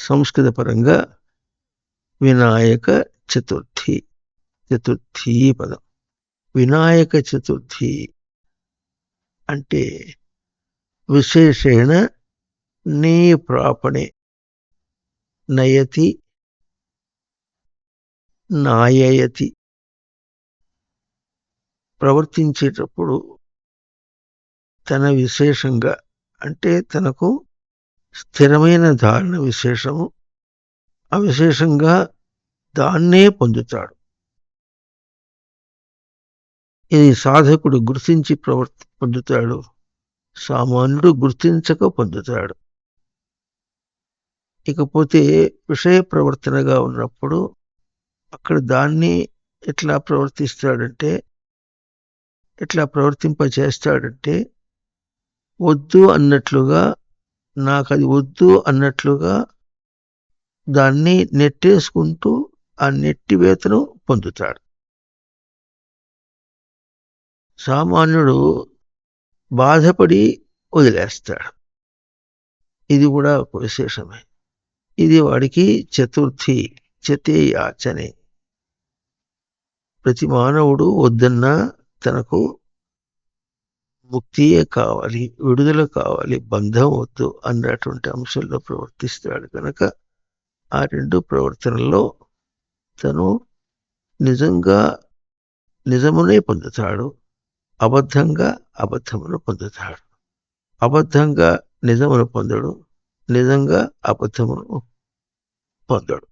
సంస్కృత పరంగా వినాయక చతుర్థి చతుర్థి పదం. వినాయక చతుర్థి అంటే విశేషేణ నీ ప్రాపణే. నయతి నాయయతి. ప్రవర్తించేటప్పుడు తన విశేషంగా అంటే తనకు స్థిరమైన ధారణ విశేషము. అవిశేషంగా దాన్నే పొందుతాడు. ఇది సాధకుడు గుర్తించి ప్రవర్తి పొందుతాడు. సామాన్యుడు గుర్తించక పొందుతాడు. ఇకపోతే విషయ ప్రవర్తనగా ఉన్నప్పుడు అక్కడ దాన్ని ఎట్లా ప్రవర్తిస్తాడంటే ఎట్లా ప్రవర్తింప చేస్తాడంటే వద్దు అన్నట్లుగా నాకు అది వద్దు అన్నట్లుగా దాన్ని నెట్టేసుకుంటూ ఆ నెట్టివేతను పొందుతాడు. సామాన్యుడు బాధపడి వదిలేస్తాడు. ఇది కూడా ఒక విశేషమే. ఇది వాడికి చతుర్థి చతేయాచనే. ప్రతి మానవుడు వద్దన్నా తనకు ముక్తియే కావాలి విడుదల కావాలి బంధం వద్దు అన్నటువంటి అంశంలో ప్రవర్తిస్తాడు కనుక ఆ రెండు ప్రవర్తనల్లో తను నిజంగా నిజమునే పొందుతాడు అబద్ధంగా అబద్ధమును పొందుతాడు. అబద్ధంగా నిజమును పొందడు నిజంగా అబద్ధమును పొందడు.